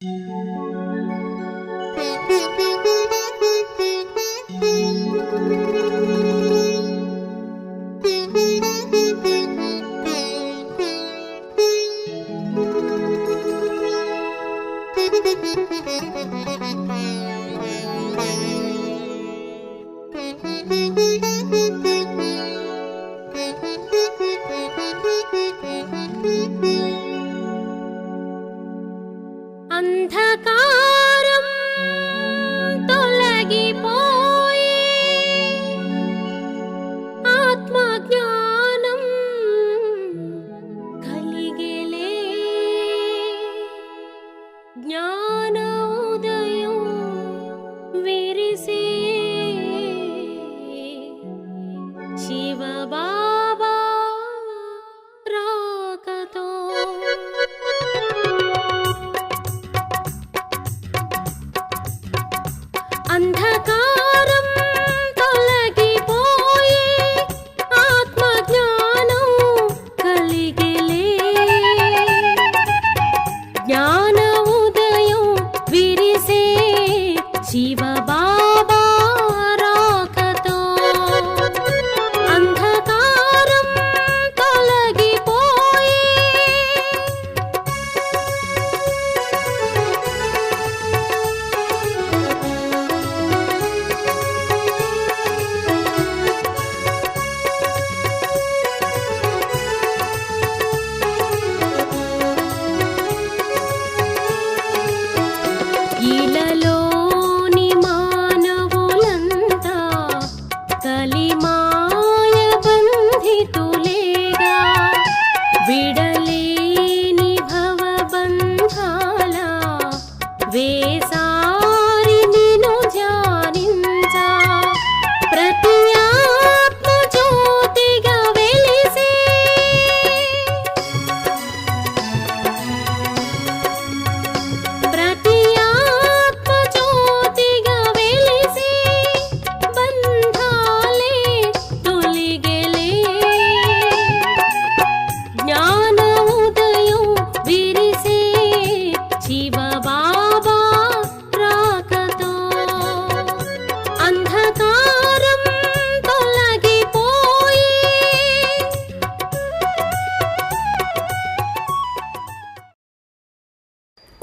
Thank you.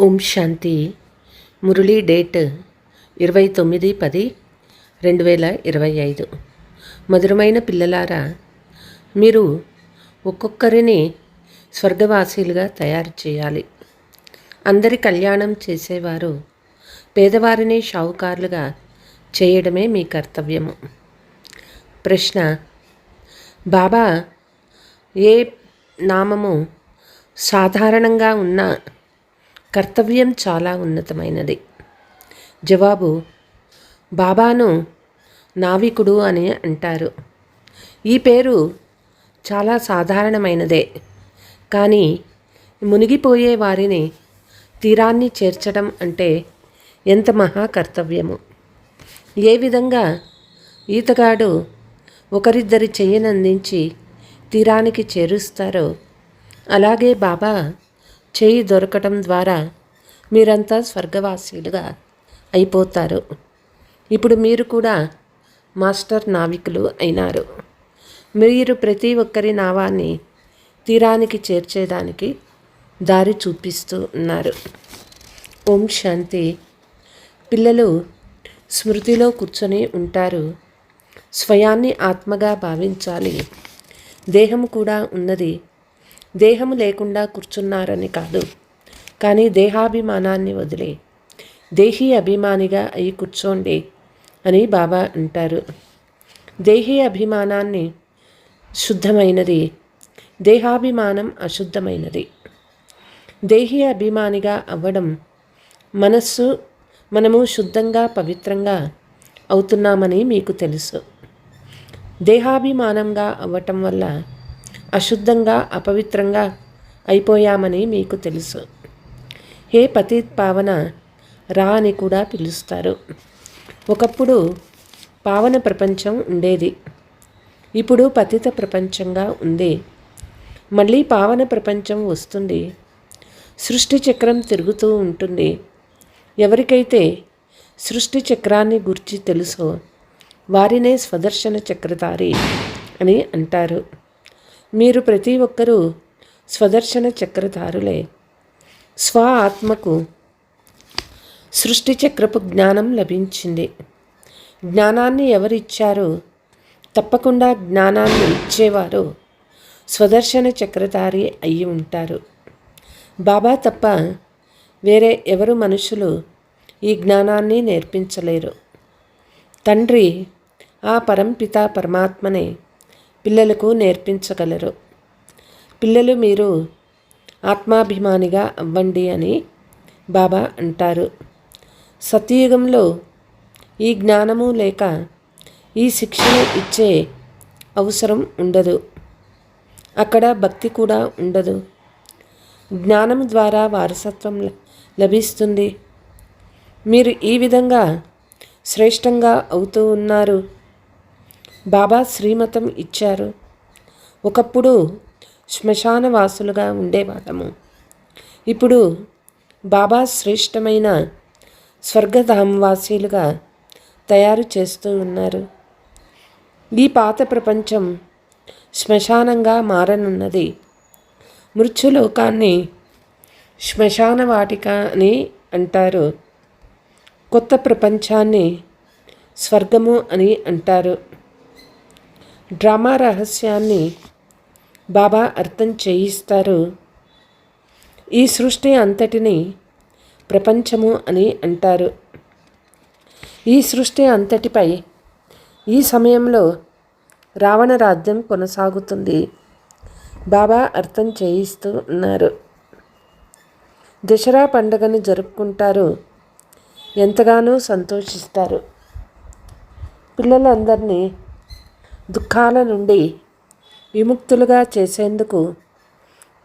Om Shanti. Murali date ఇరవై తొమ్మిది పది రెండు వేల ఇరవై ఐదు. మధురమైన పిల్లలారా మీరు ఒక్కొక్కరిని స్వర్గవాసీలుగా తయారు చేయాలి. అందరి కళ్యాణం చేసేవారు పేదవారిని షావుకారులుగా చేయడమే మీ కర్తవ్యము. ప్రశ్న బాబా ఏ నామము సాధారణంగా ఉన్న కర్తవ్యం చాలా ఉన్నతమైనది. జవాబు బాబాను నావికుడు అని అంటారు. ఈ పేరు చాలా సాధారణమైనదే. కానీ మునిగిపోయే వారిని తీరాన్ని చేర్చడం అంటే ఎంత మహా కర్తవ్యము. ఏ విధంగా ఈతగాడు ఒకరిద్దరి చెయ్యనందించి తీరానికి చేరుస్తారో అలాగే బాబా చేయి దొరకటం ద్వారా మీరంతా స్వర్గవాసీలుగా అయిపోతారు. ఇప్పుడు మీరు కూడా మాస్టర్ నావికులు అయినారు. మీరు ప్రతి ఒక్కరి నావాన్ని తీరానికి చేర్చేదానికి దారి చూపిస్తూ ఉన్నారు. ఓం శాంతి. పిల్లలు స్మృతిలో కూర్చొని ఉంటారు. స్వయాన్ని ఆత్మగా భావించాలి. దేహం కూడా ఉన్నది. దేహము లేకుండా కూర్చున్నారని కాదు. కానీ దేహాభిమానాన్ని వదిలే. దేహీ అభిమానిగా అయి కూర్చోండి అని బాబా అంటారు. దేహీ అభిమానాన్ని శుద్ధమైనది. దేహాభిమానం అశుద్ధమైనది. దేహీ అభిమానిగా అవ్వడం మనస్సు మనము శుద్ధంగా పవిత్రంగా అవుతున్నామని మీకు తెలుసు. దేహాభిమానంగా అవ్వటం వల్ల అశుద్ధంగా అపవిత్రంగా అయిపోయామని మీకు తెలుసు. హే పతిత్ పావన రా అని కూడా పిలుస్తారు. ఒకప్పుడు పావన ప్రపంచం ఉండేది. ఇప్పుడు పతిత ప్రపంచంగా ఉంది. మళ్ళీ పావన ప్రపంచం వస్తుంది. సృష్టి చక్రం తిరుగుతూ ఉంటుంది. ఎవరికైతే సృష్టి చక్రాన్ని గురించి తెలుసో వారినే స్వదర్శన చక్రధారి అని అంటారు. మీరు ప్రతి ఒక్కరూ స్వదర్శన చక్రధారులే. స్వ ఆత్మకు సృష్టి చక్రపు జ్ఞానం లభించింది. జ్ఞానాన్ని ఎవరిచ్చారో? తప్పకుండా జ్ఞానాన్ని ఇచ్చేవారు స్వదర్శన చక్రధారి అయి ఉంటారు. బాబా తప్ప వేరే ఎవరు మనుషులు ఈ జ్ఞానాన్ని నేర్పించలేరు. తండ్రి ఆ పరంపిత పరమాత్మనే పిల్లలకు నేర్పించగలరు. పిల్లలు మీరు ఆత్మాభిమానిగా అవ్వండి అని బాబా అంటారు. సత్యయుగంలో ఈ జ్ఞానము లేక ఈ శిక్షణ ఇచ్చే అవసరం ఉండదు. అక్కడ భక్తి కూడా ఉండదు. జ్ఞానం ద్వారా వారసత్వం ల- లభిస్తుంది. మీరు ఈ విధంగా శ్రేష్టంగా అవుతూ ఉన్నారు. బాబా శ్రీమతం ఇచ్చారు. ఒకప్పుడు శ్మశానవాసులుగా ఉండేవాళ్ళము. ఇప్పుడు బాబా శ్రేష్టమైన స్వర్గధామవాసీలుగా తయారు చేస్తూ ఉన్నారు. ఈ పాత ప్రపంచం శ్మశానంగా మారనున్నది. మృత్యులోకాన్ని శ్మశాన వాటిక అని అంటారు. కొత్త ప్రపంచాన్ని స్వర్గము అని అంటారు. డ్రామా రహస్యాన్ని బాబా అర్థం చేయిస్తారు. ఈ సృష్టి అంతటిని ప్రపంచము అని అంటారు. ఈ సృష్టి అంతటిపై ఈ సమయంలో రావణ రాజ్యం కొనసాగుతుంది. బాబా అర్థం చేయిస్తూ ఉన్నారు దసరా పండుగను జరుపుకుంటారు. ఎంతగానో సంతోషిస్తారు. పిల్లలందరినీ దుఃఖాల నుండి విముక్తులుగా చేసేందుకు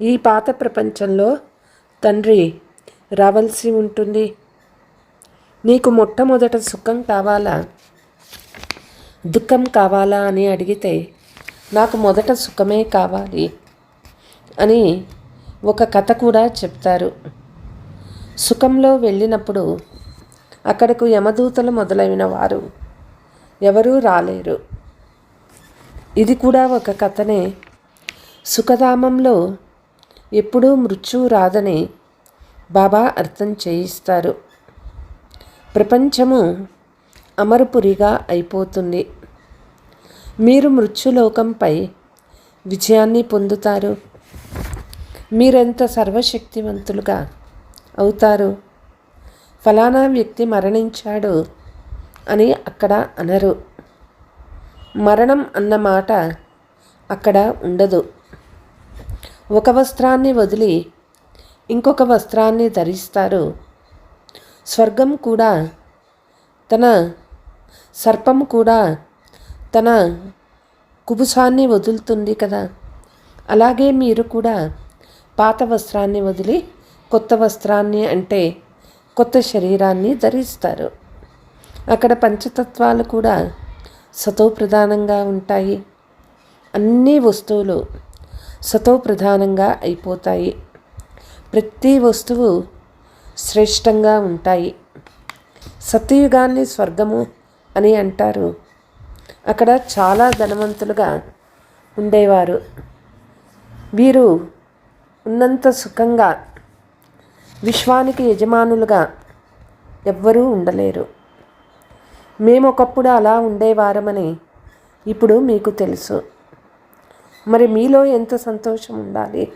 ఈ పాత ప్రపంచంలో తండ్రి రావాల్సి ఉంటుంది. నీకు మొట్టమొదట సుఖం కావాలా? దుఃఖం కావాలా అని అడిగితే నాకు మొదట సుఖమే కావాలి అని ఒక కథ కూడా చెప్తారు. సుఖంలో వెళ్ళినప్పుడు అక్కడకు యమదూతలు మొదలైన వారు ఎవరూ రాలేరు. ఇది కూడా ఒక కథనే. సుఖధామంలో ఎప్పుడూ మృత్యువు రాదని బాబా అర్థం చేయిస్తారు. ప్రపంచము అమరపురిగా అయిపోతుంది. మీరు మృత్యులోకంపై విజయాన్ని పొందుతారు. మీరెంత సర్వశక్తివంతులుగా అవుతారు? ఫలానా వ్యక్తి మరణించాడు అని అక్కడ అనరు. మరణం అన్న మాట అక్కడ ఉండదు. ఒక వస్త్రాన్ని వదిలి ఇంకొక వస్త్రాన్ని ధరిస్తారు. స్వర్గం కూడా తన సర్పం కూడా తన కుబుసాన్ని వదులుతుంది కదా. అలాగే మీరు కూడా పాత వస్త్రాన్ని వదిలి కొత్త వస్త్రాన్ని అంటే కొత్త శరీరాన్ని ధరిస్తారు. అక్కడ పంచతత్వాలు కూడా సతోప్రధానంగా ఉంటాయి. అన్ని వస్తువులు సతో ప్రధానంగా అయిపోతాయి. ప్రతి వస్తువు శ్రేష్టంగా ఉంటాయి. సత్యయుగాన్ని స్వర్గము అని అంటారు. అక్కడ చాలా ధనవంతులుగా ఉండేవారు. వీరు ఉన్నంత సుఖంగా విశ్వానికి యజమానులుగా ఎవ్వరూ ఉండలేరు. మేము ఒకప్పుడు అలా ఉండేవారమని ఇప్పుడు మీకు తెలుసు. మరి మీలో ఎంత సంతోషం ఉండాలి?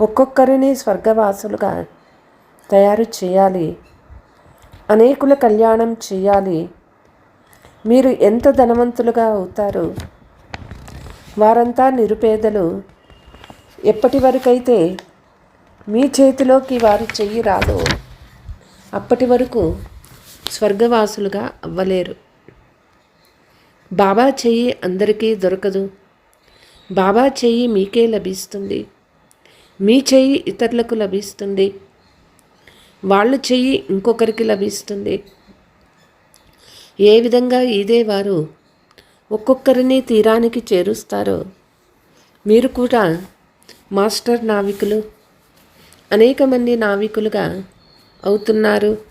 ఒక్కొక్కరిని స్వర్గవాసులుగా తయారు చేయాలి. అనేకుల కళ్యాణం చేయాలి. మీరు ఎంత ధనవంతులుగా అవుతారు? వారంతా నిరుపేదలు. ఎప్పటి వరకైతే మీ చేతిలోకి వారి చెయ్యి రాదో అప్పటి వరకు స్వర్గవాసులుగా అవ్వలేరు. బాబా చెయ్యి అందరికీ దొరకదు. బాబా చెయ్యి మీకే లభిస్తుంది. మీ చెయ్యి ఇతరులకు లభిస్తుంది. వాళ్ళ చెయ్యి ఇంకొకరికి లభిస్తుంది. ఏ విధంగా ఇదే వారు ఒక్కొక్కరిని తీరానికి చేరుస్తారో మీరు కూడా మాస్టర్ నావికులు అనేక మంది నావికులుగా అవుతున్నారు.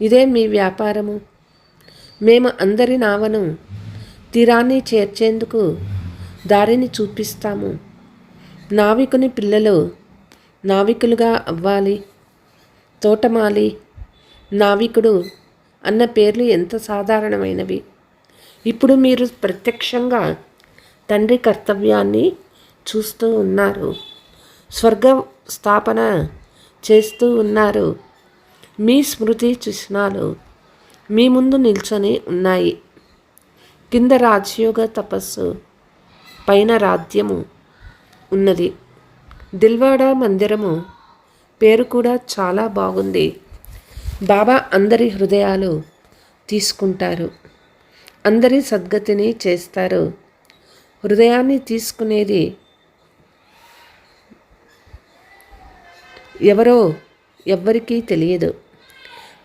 ఇదే మీ వ్యాపారము. మేము అందరి నావను తీరాన్ని చేర్చేందుకు దారిని చూపిస్తాము. నావికుని పిల్లలు నావికులుగా అవ్వాలి. తోటమాలి నావికుడు అన్న పేర్లు ఎంత సాధారణమైనవి? ఇప్పుడు మీరు ప్రత్యక్షంగా తండ్రి కర్తవ్యాన్ని చూస్తూ ఉన్నారు. స్వర్గ స్థాపన చేస్తూ ఉన్నారు. మీ స్మృతి చిహ్నాలు మీ ముందు నిల్చొని ఉన్నాయి. కింద రాజయోగ తపస్సు పైన రాజ్యము ఉన్నది. దిల్వాడా మందిరము పేరు కూడా చాలా బాగుంది. బాబా అందరి హృదయాలు తీసుకుంటారు. అందరి సద్గతిని చేస్తారు. హృదయాన్ని తీసుకునేది ఎవరో ఎవ్వరికీ తెలియదు.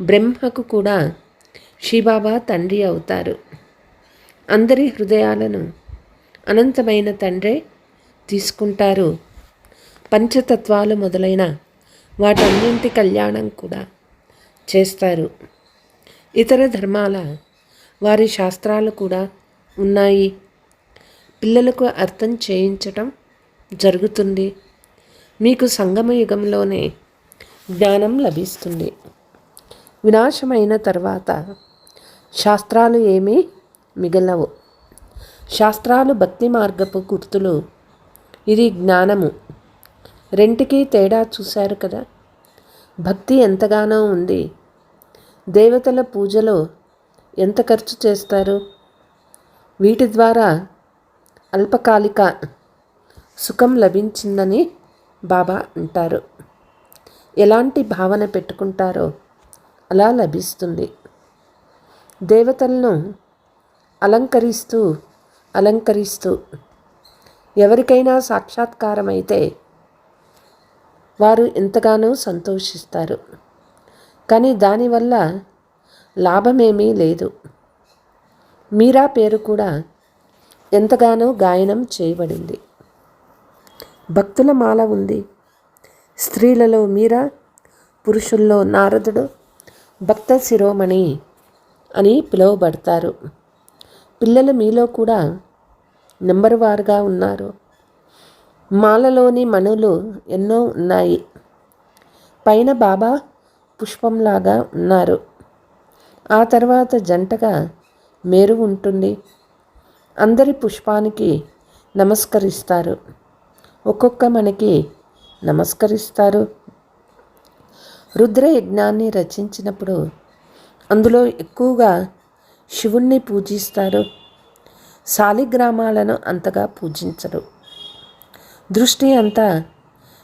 బ్రహ్మకు కూడా శివబాబా తండ్రి అవుతారు. అందరి హృదయాలను అనంతమైన తండ్రే తీసుకుంటారు. పంచతత్వాలు మొదలైన వాటన్నింటి కళ్యాణం కూడా చేస్తారు. ఇతర ధర్మాల వారి శాస్త్రాలు కూడా ఉన్నాయి. పిల్లలకు అర్థం చేయించటం జరుగుతుంది. మీకు సంగమ యుగంలోనే జ్ఞానం లభిస్తుంది. వినాశమైన తర్వాత శాస్త్రాలు ఏమీ మిగలవు. శాస్త్రాలు భక్తి మార్గపు గుర్తులు. ఇది జ్ఞానము. రెంటికి తేడా చూశారు కదా? భక్తి ఎంతగానో ఉంది. దేవతల పూజలో ఎంత ఖర్చు చేస్తారు? వీటి ద్వారా అల్పకాలిక సుఖం లభించిందని బాబా అంటారు. ఎలాంటి భావన పెట్టుకుంటారో అలా లభిస్తుంది. దేవతలను అలంకరిస్తూ అలంకరిస్తూ ఎవరికైనా సాక్షాత్కారం అయితే వారు ఎంతగానో సంతోషిస్తారు. కానీ దానివల్ల లాభమేమీ లేదు. మీరా పేరు కూడా ఎంతగానో గాయనం చేయబడింది. భక్తుల మాల ఉంది. స్త్రీలలో మీరా పురుషుల్లో నారదుడు భక్త శిరోమణి అని పిలువబడతారు. పిల్లలు మీలో కూడా నెంబర్ వారుగా ఉన్నారు. మాలలోని మణులు ఎన్నో ఉన్నాయి. పైన బాబా పుష్పంలాగా ఉన్నారు. ఆ తర్వాత జంటగా మేరు ఉంటుంది. అందరి పుష్పానికి నమస్కరిస్తారు. ఒక్కొక్క మనకి నమస్కరిస్తారు. రుద్ర యజ్ఞాన్ని రచించినప్పుడు అందులో ఎక్కువగా శివుణ్ణి పూజిస్తారు శాలిగ్రామాలను అంతగా పూజించరు దృష్టి అంతా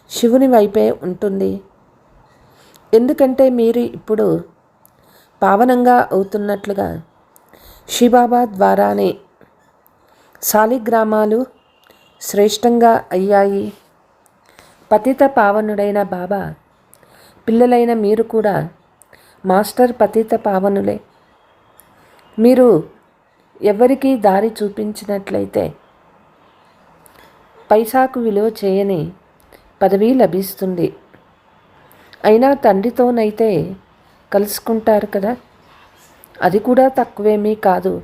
శివుని వైపే ఉంటుంది. ఎందుకంటే మీరు ఇప్పుడు పావనంగా అవుతున్నట్లుగా శిబాబా ద్వారానే శాలిగ్రామాలు శ్రేష్టంగా అయ్యాయి. పతిత పావనుడైన బాబా పిల్లలైన మీరు కూడా మాస్టర్ పతిత పావనులే. మీరు ఎవరికీ దారి చూపించినట్లయితే పైసాకు విలువ చేయని పదవి లభిస్తుంది. అయినా తండ్రితోనైతే కలుసుకుంటారు కదా? అది కూడా తక్కువేమీ కాదు.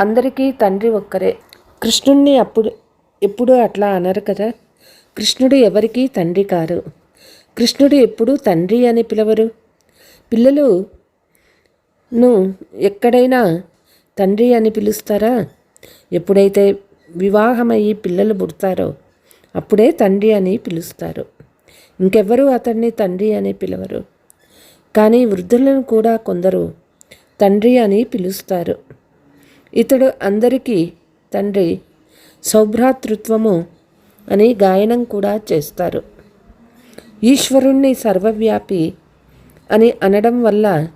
అందరికీ తండ్రి ఒక్కరే. కృష్ణుణ్ణి అప్పుడు ఎప్పుడూ అట్లా అనరు కదా? కృష్ణుడు ఎవరికీ తండ్రి కారు. కృష్ణుడు ఎప్పుడు తండ్రి అని పిలవరు? పిల్లలు ను ఎక్కడైనా తండ్రి అని పిలుస్తారా? ఎప్పుడైతే వివాహమయ్యి పిల్లలు పుడతారో అప్పుడే తండ్రి అని పిలుస్తారు. ఇంకెవ్వరూ అతన్ని తండ్రి అని పిలవరు. కానీ వృద్ధులను కూడా కొందరు తండ్రి అని పిలుస్తారు. ఇతడు అందరికీ తండ్రి సౌభ్రాతృత్వము అని గాయనం కూడా చేస్తారు. ఈశ్వరుణ్ణి సర్వవ్యాపి అని అనడం వల్ల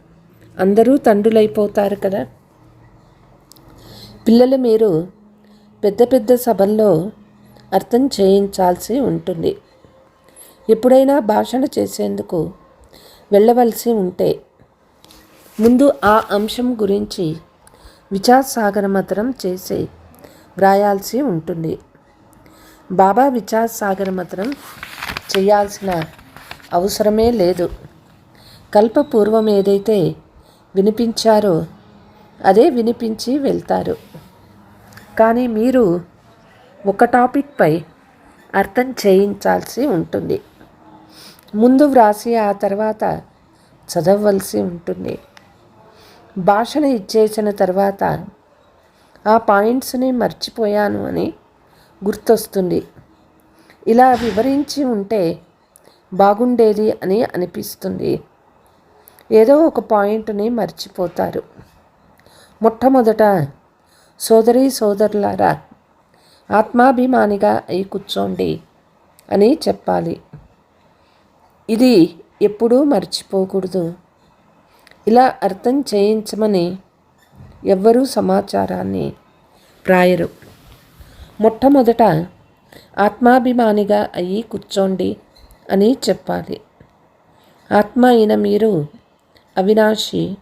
అందరూ తండ్రులైపోతారు కదా. పిల్లలు మీరు పెద్ద పెద్ద సభల్లో అర్థం చేయించాల్సి ఉంటుంది. ఎప్పుడైనా భాషణ చేసేందుకు వెళ్ళవలసి ఉంటే ముందు ఆ అంశం గురించి విచారసాగరమతరం చేసి వ్రాయాల్సి ఉంటుంది. బాబా విచారసాగరమతరం చేయాల్సిన అవసరమే లేదు. కల్పపూర్వం ఏదైతే వినిపించారో అదే వినిపించి వెళ్తారు. కానీ మీరు ఒక టాపిక్పై అర్థం చేయించాల్సి ఉంటుంది. ముందు వ్రాసి ఆ తర్వాత చదవవలసి ఉంటుంది. భాషణ ఇచ్చేసిన తర్వాత ఆ పాయింట్స్ని మర్చిపోయాను అని గుర్తొస్తుంది. ఇలా వివరించి ఉంటే బాగుండేది అని అనిపిస్తుంది. ఏదో ఒక పాయింట్ని మర్చిపోతారు. మొట్టమొదట సోదరి సోదరులారా ఆత్మాభిమానిగా అయి కూర్చోండి అని చెప్పాలి. ఇది ఎప్పుడూ మర్చిపోకూడదు. ఇలా అర్థం చేయించమని ఎవ్వరూ సమాచారాన్ని రాయరు. మొట్టమొదట ఆత్మాభిమానిగా అయ్యి కూర్చోండి అని చెప్పాలి. ఆత్మ అయిన మీరు అవినాశి.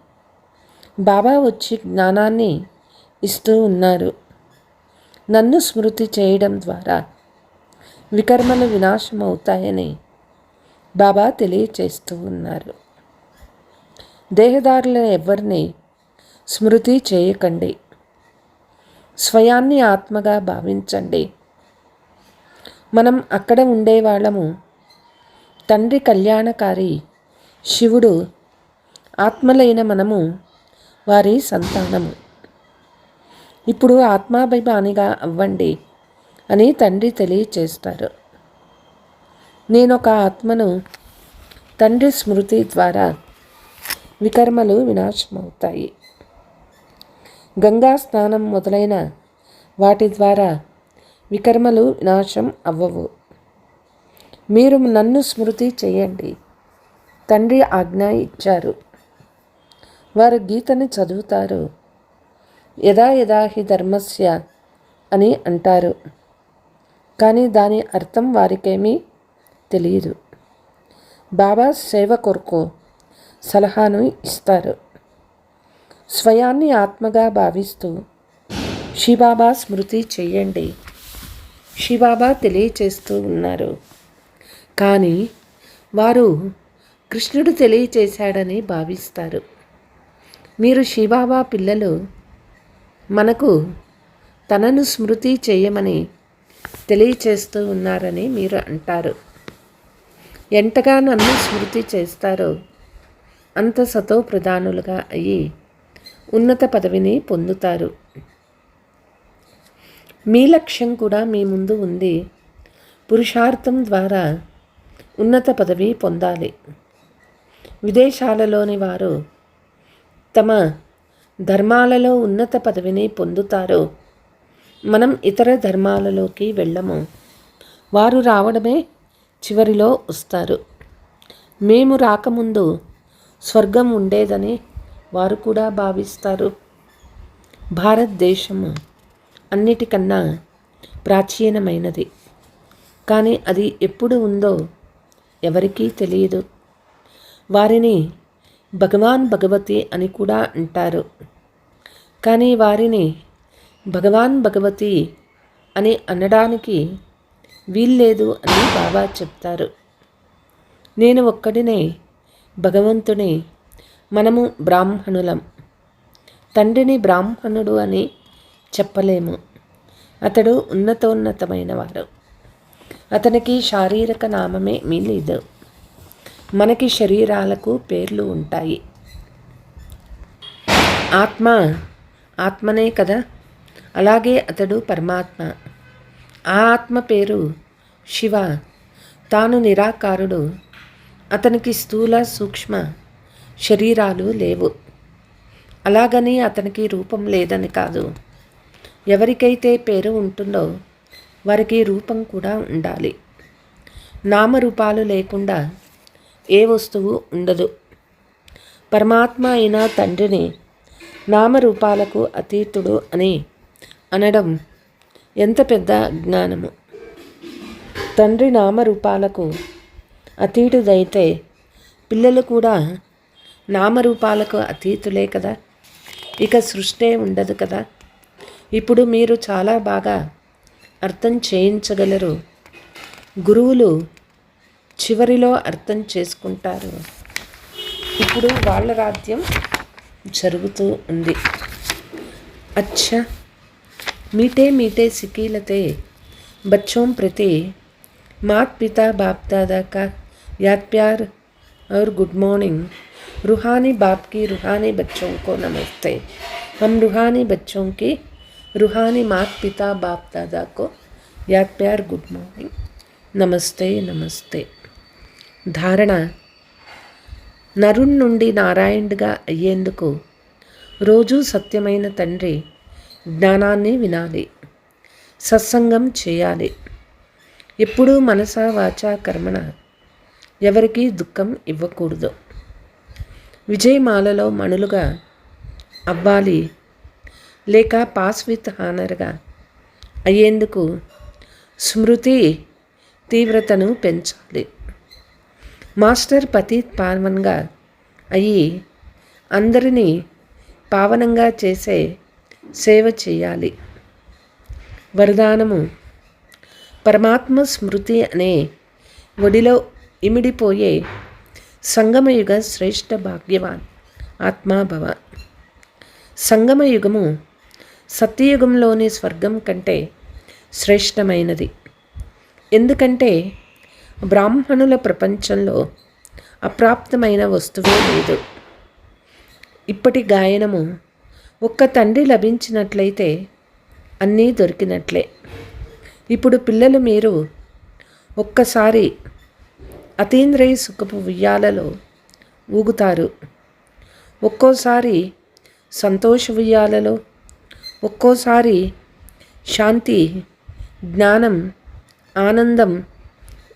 బాబా వచ్చి జ్ఞానాన్ని ఇస్తూ ఉన్నారు. నన్ను స్మృతి చేయడం ద్వారా వికర్మలు వినాశం అవుతాయని బాబా తెలియచేస్తూ ఉన్నారు. దేహదారుల ఎవరిని స్మృతి చేయకండి. స్వయాన్ని ఆత్మగా భావించండి. మనం అక్కడ ఉండేవాళ్ళము. తండ్రి కళ్యాణకారి శివుడు ఆత్మలైన మనము వారి సంతానము. ఇప్పుడు ఆత్మాభిమానిగా అవ్వండి అని తండ్రి తెలియచేస్తారు. నేనొక ఆత్మను తండ్రి స్మృతి ద్వారా వికర్మలు వినాశమవుతాయి. గంగా స్నానం మొదలైన వాటి ద్వారా వికర్మలు వినాశం అవ్వవు. మీరు నన్ను స్మృతి చేయండి. తండ్రి ఆజ్ఞ ఇచ్చారు. వారు గీతని చదువుతారు. యథా యదా హి ధర్మస్య అని అంటారు. కానీ దాని అర్థం వారికేమీ తెలియదు. బాబా సేవ కొరకు సలహాను ఇస్తారు. స్వయాన్ని ఆత్మగా భావిస్తూ శిబాబా స్మృతి చెయ్యండి శివాబా తెలియచేస్తూ ఉన్నారు. కానీ వారు కృష్ణుడు తెలియచేశాడని భావిస్తారు. మీరు శివాబా పిల్లలు మనకు తనను స్మృతి చేయమని తెలియచేస్తూ ఉన్నారని మీరు అంటారు. ఎంతగా నన్ను స్మృతి చేస్తారో అంత సతో ప్రధానులుగా అయ్యి ఉన్నత పదవిని పొందుతారు. మీ లక్ష్యం కూడా మీ ముందు ఉంది. పురుషార్థం ద్వారా ఉన్నత పదవి పొందాలి. విదేశాలలోని వారు తమ ధర్మాలలో ఉన్నత పదవిని పొందుతారు. మనం ఇతర ధర్మాలలోకి వెళ్ళము. వారు రావడమే చివరిలో వస్తారు. మేము రాకముందు స్వర్గం ఉండేదని వారు కూడా భావిస్తారు. భారతదేశము అన్నిటికన్నా ప్రాచీనమైనది. కానీ అది ఎప్పుడు ఉందో ఎవరికీ తెలియదు. వారిని భగవాన్ భగవతి అని కూడా అంటారు. కానీ వారిని భగవాన్ భగవతి అని అనడానికి వీల్లేదు అని బాబా చెప్తారు. నేను ఒక్కడినే భగవంతుని మనము బ్రాహ్మణులం. తండ్రిని బ్రాహ్మణుడు అని చెప్పలేము. అతడు ఉన్నతోన్నతమైన వారు అతనికి శారీరక నామమే మీ లేదు మనకి శరీరాలకు పేర్లు ఉంటాయి. ఆత్మ ఆత్మనే కదా? అలాగే అతడు పరమాత్మ. ఆ ఆత్మ పేరు శివ. తాను నిరాకారుడు. అతనికి స్థూల సూక్ష్మ శరీరాలు లేవు. అలాగని అతనికి రూపం లేదని కాదు. ఎవరికైతే పేరు ఉంటుందో వారికి రూపం కూడా ఉండాలి. నామరూపాలు లేకుండా ఏ వస్తువు ఉండదు. పరమాత్మ అయిన తండ్రిని నామరూపాలకు అతీతుడు అని అనడం ఎంత పెద్ద జ్ఞానము తండ్రి నామరూపాలకు అతీతుడైతే పిల్లలు కూడా నామరూపాలకు అతీతులే కదా. ఇక సృష్టే ఉండదు కదా. ఇప్పుడు మీరు చాలా బాగా అర్థం చేయించగలరు గురువులు చివరిలో అర్థం చేసుకుంటారు ఇప్పుడు వాళ్ళ రాజ్యం జరుగుతూ ఉంది अच्छा मीठे मीठे सिकीलते बच्चों प्रति मात पिता बाप दादा का याद प्यार और गुड मॉर्निंग रूहानी बाप की रूहानी बच्चों को नमस्ते हम रूहानी बच्चों की रूहानी मात पिता बाप दादा को याद प्यार गुड मॉर्निंग నమస్తే నమస్తే ధారణ నరుణ్ నుండి నారాయణుడిగా అయ్యేందుకు రోజూ సత్యమైన తండ్రి జ్ఞానాన్ని వినాలి సత్సంగం చేయాలి ఎప్పుడూ మనస వాచ కర్మణ ఎవరికీ దుఃఖం ఇవ్వకూడదు విజయమాలలో మణులుగా అవ్వాలి లేక పాస్ విత్ హానర్గా అయ్యేందుకు స్మృతి తీవ్రతను పెంచాలి. మాస్టర్ పతీత్ పావన్గా అయ్యి అందరినీ పావనంగా చేసే సేవ చేయాలి. వరదానము పరమాత్మ స్మృతి అనే ఒడిలో ఇమిడిపోయే సంగమయుగ శ్రేష్ఠ భాగ్యవాన్ ఆత్మాభవ. సంగమయుగము సత్యయుగంలోని స్వర్గం కంటే శ్రేష్టమైనది. ఎందుకంటే బ్రాహ్మణుల ప్రపంచంలో అప్రాప్తమైన వస్తువే లేదు. ఇప్పటి గాయనము ఒక్క తండ్రి లభించినట్లయితే అన్నీ దొరికినట్లే. ఇప్పుడు పిల్లలు మీరు ఒక్కసారి అతీంద్రియ సుఖపు ఉయ్యాలలో ఊగుతారు. ఒక్కోసారి సంతోష ఉయ్యాలలో ఒక్కోసారి శాంతి జ్ఞానం ఆనందం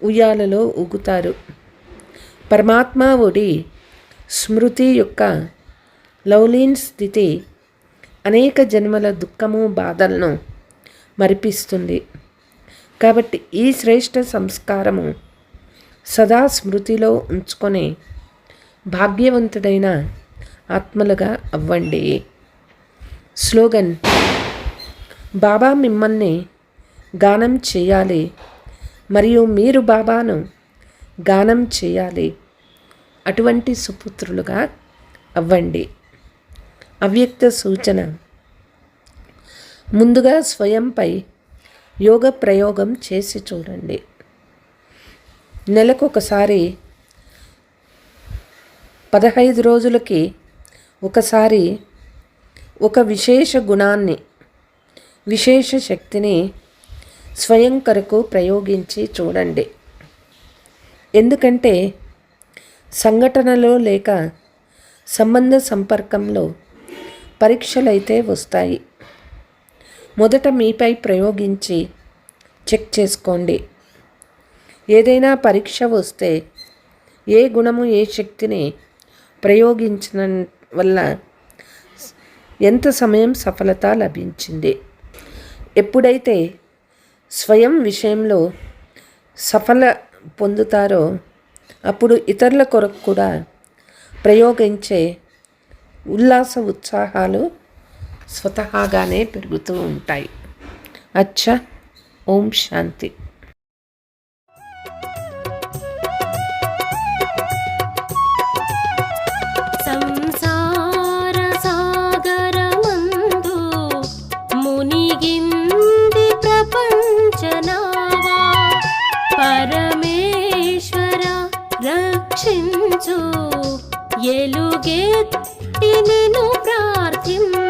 ఉయ్యాలలో ఊగుతారు. పరమాత్మ ఒడి స్మృతి యొక్క లౌలీన్ స్థితి అనేక జన్మల దుఃఖము బాధలను మరిపిస్తుంది. కాబట్టి ఈ శ్రేష్ఠ సంస్కారము సదా స్మృతిలో ఉంచుకొని భాగ్యవంతుడైన ఆత్మలుగా అవ్వండి. స్లోగన్ బాబా మిమ్మల్ని గానం చేయాలి మరియు మీరు బాబాను గానం చేయాలి. అటువంటి సుపుత్రులుగా అవ్వండి. అవ్యక్త సూచన. ముందుగా స్వయంపై యోగ ప్రయోగం చేసి చూడండి. నెలకొకసారి పదహైదు రోజులకి ఒకసారి ఒక విశేష గుణాన్ని విశేష శక్తిని స్వయం కొరకు ప్రయోగించి చూడండి. ఎందుకంటే సంఘటనలో లేక సంబంధ సంపర్కంలో పరీక్షలైతే వస్తాయి. మొదట మీపై ప్రయోగించి చెక్ చేసుకోండి. ఏదైనా పరీక్ష వస్తే ఏ గుణము ఏ శక్తిని ప్రయోగించిన వల్ల ఎంత సమయం సఫలత లభించింది? ఎప్పుడైతే స్వయం విషయంలో సఫల పొందుతారో అప్పుడు ఇతరుల కొరకు కూడా ప్రయోగించే ఉల్లాస ఉత్సాహాలు స్వతహాగానే పెరుగుతూ ఉంటాయి. అచ్చా ఓం శాంతి. పరమేశ్వర రక్షించు. ఎలుగెత్తి నిన్ను ప్రార్థించ